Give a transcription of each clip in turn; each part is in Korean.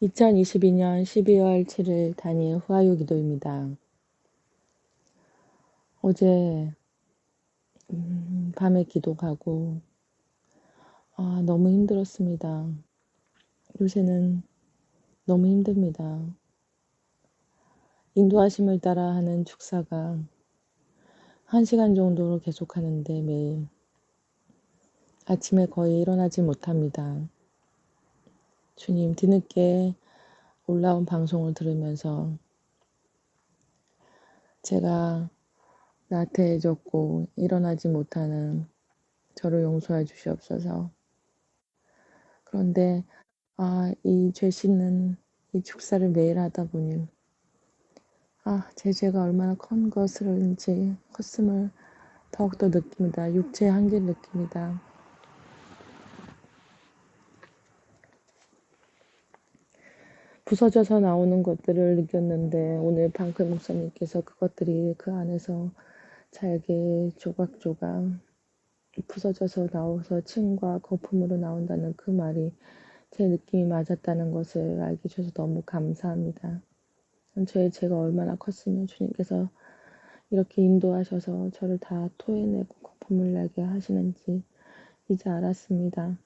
2022년 12월 7일 단일 후아유 기도입니다. 어제 음, 밤에 기도하고 아, 너무 힘들었습니다. 요새는 너무 힘듭니다. 인도하심을 따라 하는 축사가 한 시간 정도로 계속하는데 매일 아침에 거의 일어나지 못합니다. 주님 뒤늦게 올라온 방송을 들으면서 제가 나태해졌고 일어나지 못하는 저를 용서해 주시옵소서. 그런데 아, 이죄 씻는 이 축사를 매일 하다 보니 아, 제 죄가 얼마나 큰 것을인지 컸음을 더욱더 느낍니다. 육체의 한계를 느낍니다. 부서져서 나오는 것들을 느꼈는데 오늘 방클 목사님께서 그것들이 그 안에서 잘게 조각조각 부서져서 나와서 침과 거품으로 나온다는 그 말이 제 느낌이 맞았다는 것을 알게 해주셔서 너무 감사합니다. 저의 죄가 얼마나 컸으면 주님께서 이렇게 인도하셔서 저를 다 토해내고 거품을 나게 하시는지 이제 알았습니다.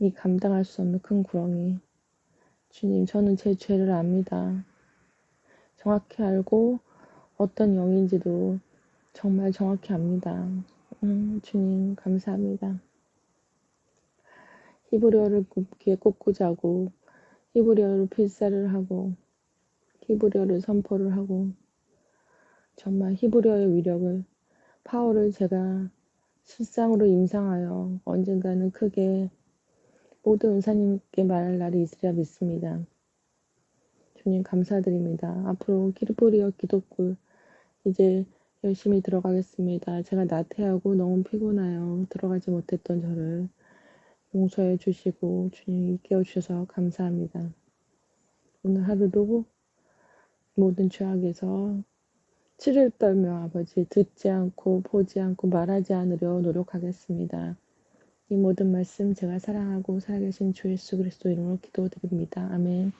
이 감당할 수 없는 큰 구렁이 주님, 저는 제 죄를 압니다. 정확히 알고 어떤 영인지도 정말 정확히 압니다. 음, 주님, 감사합니다. 히브리어를 굽게 꽂고 자고, 히브리어를 필사를 하고, 히브리어를 선포를 하고, 정말 히브리어의 위력을, 파워를 제가 실상으로 임상하여 언젠가는 크게 모든 은사님께 말할 날이 있으리라 믿습니다. 주님 감사드립니다. 앞으로 키르보리어 기독굴 이제 열심히 들어가겠습니다. 제가 나태하고 너무 피곤하여 들어가지 못했던 저를 용서해 주시고 주님 일깨워 주셔서 감사합니다. 오늘 하루도 모든 죄악에서 치를 떨며 아버지 듣지 않고 보지 않고 말하지 않으려 노력하겠습니다. 이 모든 말씀 제가 사랑하고 살아계신 주 예수 그리스도 이름으로 기도드립니다. 아멘.